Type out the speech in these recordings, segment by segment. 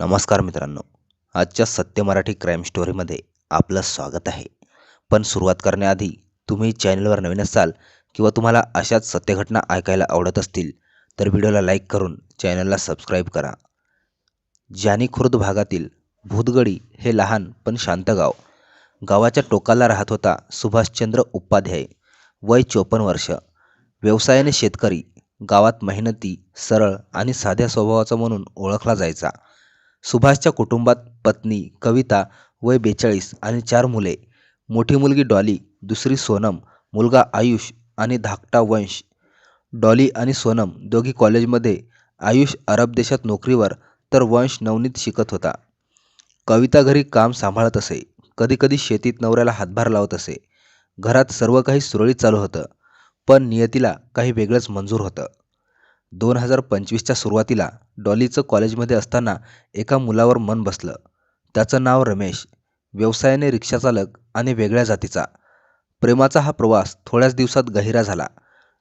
नमस्कार मित्रांनो आजच्या सत्य मराठी क्राईम स्टोरीमध्ये आपलं स्वागत आहे. पण सुरुवात करण्याआधी तुम्ही चॅनलवर नवीन असाल किंवा तुम्हाला अशाच सत्यघटना ऐकायला आवडत असतील तर व्हिडिओला लाईक करून चॅनलला सबस्क्राईब करा. जानी खुर्द भागातील भूतगडी हे लहान पण शांत गाव. गावाच्या टोकाला राहत होता सुभाषचंद्र उपाध्याय वय चोपन्न वर्ष. व्यवसायाने शेतकरी गावात मेहनती सरळ आणि साध्या स्वभावाचा म्हणून ओळखला जायचा. सुभाषच्या कुटुंबात पत्नी कविता वय बेचाळीस आणि चार मुले. मोठी मुलगी डॉली दुसरी सोनम मुलगा आयुष आणि धाकटा वंश. डॉली आणि सोनम दोघी कॉलेजमध्ये आयुष अरब देशात नोकरीवर तर वंश नवनीत शिकत होता. कविता घरी काम सांभाळत असे. कधीकधी शेतीत नवऱ्याला हातभार लावत असे. घरात सर्व काही सुरळीत चालू होतं पण नियतीला काही वेगळंच मंजूर होतं. दोन हजार पंचवीसच्या सुरुवातीला डॉलीचं कॉलेजमध्ये असताना एका मुलावर मन बसलं. त्याचं नाव रमेश. व्यवसायाने रिक्षाचालक आणि वेगळ्या जातीचा. प्रेमाचा हा प्रवास थोड्याच दिवसात गहिरा झाला.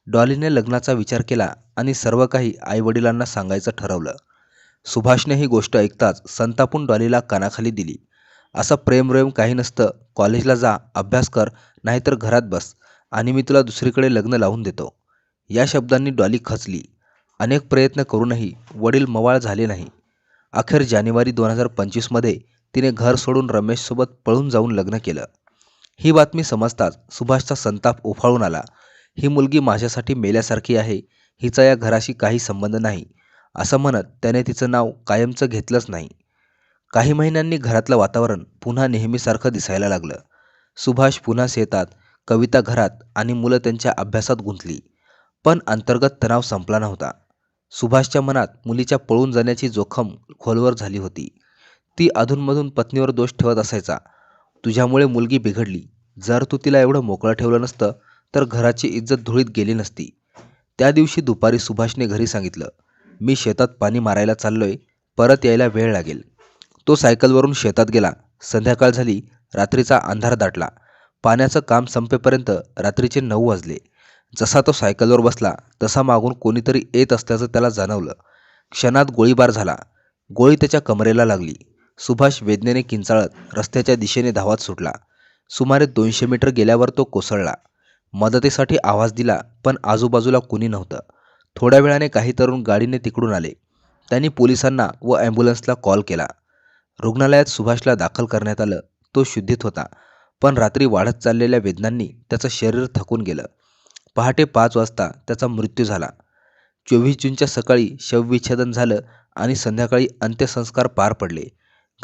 डॉलीने लग्नाचा विचार केला आणि सर्व काही आईवडिलांना सांगायचं ठरवलं. सुभाषने ही गोष्ट ऐकताच संतापून डॉलीला कानाखाली दिली. असं प्रेमरेम काही नसतं कॉलेजला जा अभ्यास कर नाहीतर घरात बस आणि मी तुला दुसरीकडे लग्न लावून देतो. या शब्दांनी डॉली खचली. अनेक प्रयत्न करूनही वडील मवाळ झाले नाही. अखेर जानेवारी दोन हजार पंचवीसमध्ये तिने घर सोडून रमेशसोबत पळून जाऊन लग्न केलं. ही बातमी समजताच सुभाषचा संताप उफाळून आला. ही मुलगी माझ्यासाठी मेल्यासारखी आहे हिचा या घराशी काही संबंध नाही असं म्हणत त्याने तिचं नाव कायमचं घेतलंच नाही. काही महिन्यांनी घरातलं वातावरण पुन्हा नेहमीसारखं दिसायला लागलं. सुभाष पुन्हा शेतात कविता घरात आणि मुलं त्यांच्या अभ्यासात गुंतली. पण अंतर्गत तणाव संपला नव्हता. सुभाषच्या मनात मुलीच्या पळून जाण्याची जोखम खोलवर झाली होती. ती अधूनमधून पत्नीवर दोष ठेवत असायचा. तुझ्यामुळे मुलगी बिघडली. जर तू तिला एवढं मोकळं ठेवलं नसतं तर घराची इज्जत धुळीत गेली नसती. त्या दिवशी दुपारी सुभाषने घरी सांगितलं मी शेतात पाणी मारायला चाललोय परत यायला वेळ लागेल. तो सायकलवरून शेतात गेला. संध्याकाळ झाली रात्रीचा अंधार दाटला. पाण्याचं काम संपेपर्यंत रात्रीचे नऊ वाजले. जसा तो सायकलवर बसला तसा मागून कोणीतरी येत असल्याचं त्याला जाणवलं. क्षणात गोळीबार झाला. गोळी त्याच्या कमरेला लागली. सुभाष वेदनेने किंचाळत रस्त्याच्या दिशेने धावत सुटला. सुमारे दोनशे मीटर गेल्यावर तो कोसळला. मदतीसाठी आवाज दिला पण आजूबाजूला कुणी नव्हतं. थोड्या वेळाने काही तरुण गाडीने तिकडून आले. त्यांनी पोलिसांना व ॲम्ब्युलन्सला कॉल केला. रुग्णालयात सुभाषला दाखल करण्यात आलं. तो शुद्धीत होता पण रात्री वाढत चाललेल्या वेदनांनी त्याचं शरीर थकून गेलं. पहाटे पाच वाजता त्याचा मृत्यू झाला. चोवीस जूनच्या सकाळी शवविच्छेदन झालं आणि संध्याकाळी अंत्यसंस्कार पार पडले.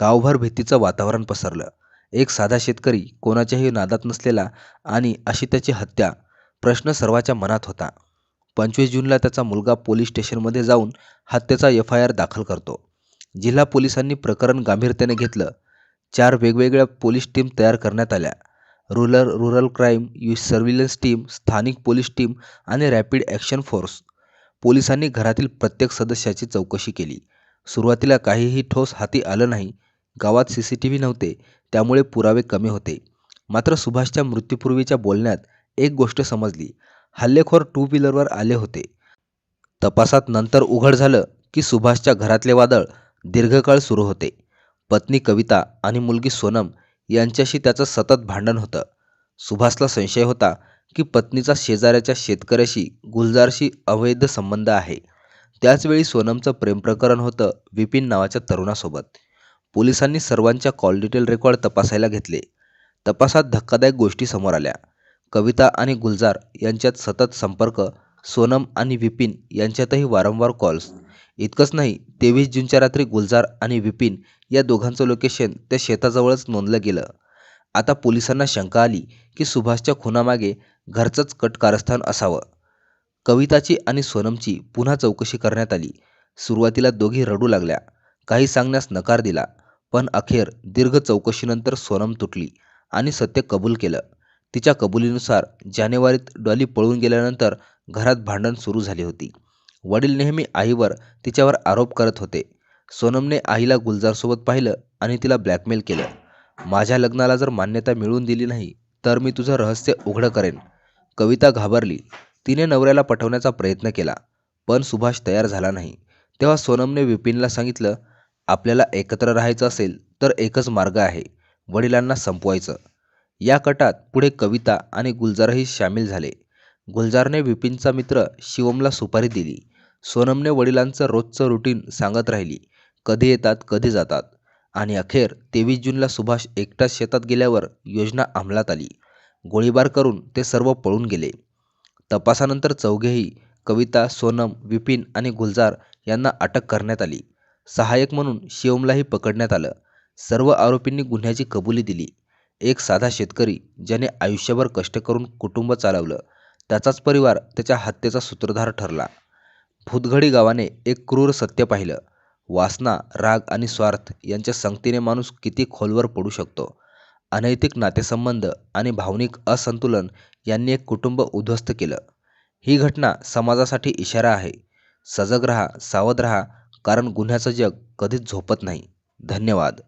गावभर भीतीचं वातावरण पसरलं. एक साधा शेतकरी कोणाच्याही नादात नसलेला आणि अशी त्याची हत्या प्रश्न सर्वाच्या मनात होता. पंचवीस जूनला त्याचा मुलगा पोलीस स्टेशनमध्ये जाऊन हत्येचा एफ आय आर दाखल करतो. जिल्हा पोलिसांनी प्रकरण गांभीर्याने घेतलं. चार वेगवेगळ्या पोलीस टीम तयार करण्यात आल्या. रुरल रुरल क्राईम यू सर्व्हिलन्स टीम स्थानिक पोलीस टीम आणि रॅपिड ॲक्शन फोर्स. पोलिसांनी घरातील प्रत्येक सदस्याची चौकशी केली. सुरुवातीला काहीही ठोस हाती आलं नाही. गावात सी सी टी व्ही नव्हते त्यामुळे पुरावे कमी होते. मात्र सुभाषच्या मृत्यूपूर्वीच्या बोलण्यात एक गोष्ट समजली. हल्लेखोर टू व्हीलरवर आले होते. तपासात नंतर उघड झालं की सुभाषच्या घरातले वादळ दीर्घकाळ सुरू होते. पत्नी कविता आणि मुलगी सोनम यांच्याशी त्याचं सतत भांडण होतं. सुभाषला संशय होता की पत्नीचा शेजाऱ्याच्या शेतकऱ्याशी गुलजारशी अवैध संबंध आहे. त्याचवेळी सोनमचं प्रेमप्रकरण होतं विपिन नावाच्या तरुणासोबत. पोलिसांनी सर्वांच्या कॉल डिटेल रेकॉर्ड तपासायला घेतले. तपासात धक्कादायक गोष्टी समोर आल्या. कविता आणि गुलजार यांच्यात सतत संपर्क सोनम आणि विपिन यांच्यातही वारंवार कॉल्स. इतकंच नाही तेवीस जूनच्या रात्री गुलजार आणि विपिन या दोघांचं लोकेशन त्या शेताजवळच नोंदलं गेलं. आता पोलिसांना शंका आली की सुभाषच्या खुनामागे घरचंच कट कारस्थान असावं. कविताची आणि सोनमची पुन्हा चौकशी करण्यात आली. सुरुवातीला दोघी रडू लागल्या. काही सांगण्यास नकार दिला पण अखेर दीर्घ चौकशीनंतर सोनम तुटली आणि सत्य कबूल केलं. तिच्या कबुलीनुसार जानेवारीत डॉली पळून गेल्यानंतर घरात भांडण सुरू झाली होती. वडील नेहमी आईवर तिच्यावर आरोप करत होते. सोनमने आईला गुलजारसोबत पाहिलं आणि तिला ब्लॅकमेल केलं. माझ्या लग्नाला जर मान्यता मिळवून दिली नाही तर मी तुझं रहस्य उघडं करेन. कविता घाबरली. तिने नवऱ्याला पटवण्याचा प्रयत्न केला पण सुभाष तयार झाला नाही. तेव्हा सोनमने विपिनला सांगितलं आपल्याला एकत्र राहायचं असेल तर एकच मार्ग आहे वडिलांना संपवायचं. या कटात पुढे कविता आणि गुलजारही सामील झाले. गुलजारने विपिनचा मित्र शिवमला सुपारी दिली. सोनमने वडिलांचं रोजचं रुटीन सांगत राहिली. कधी येतात कधी जातात. आणि अखेर तेवीस जूनला सुभाष एकटाच शेतात गेल्यावर योजना अंमलात आली. गोळीबार करून ते सर्व पळून गेले. तपासानंतर चौघेही कविता सोनम विपिन आणि गुलजार यांना अटक करण्यात आली. सहाय्यक म्हणून शिवमलाही पकडण्यात आलं. सर्व आरोपींनी गुन्ह्याची कबुली दिली. एक साधा शेतकरी ज्याने आयुष्यभर कष्ट करून कुटुंब चालवलं त्याचाच परिवार त्याच्या हत्येचा सूत्रधार ठरला. भूतघडी गावाने एक क्रूर सत्य पाहिलं. वासना राग आणि स्वार्थ यांच्या संगतीने माणूस किती खोलवर पडू शकतो? अनैतिक नातेसंबंध आणि भावनिक असंतुलन यांनी एक कुटुंब उद्ध्वस्त केलं. ही घटना समाजासाठी इशारा आहे. सजग रहा सावध रहा कारण गुन्ह्याचं जग कधीच झोपत नाही. धन्यवाद.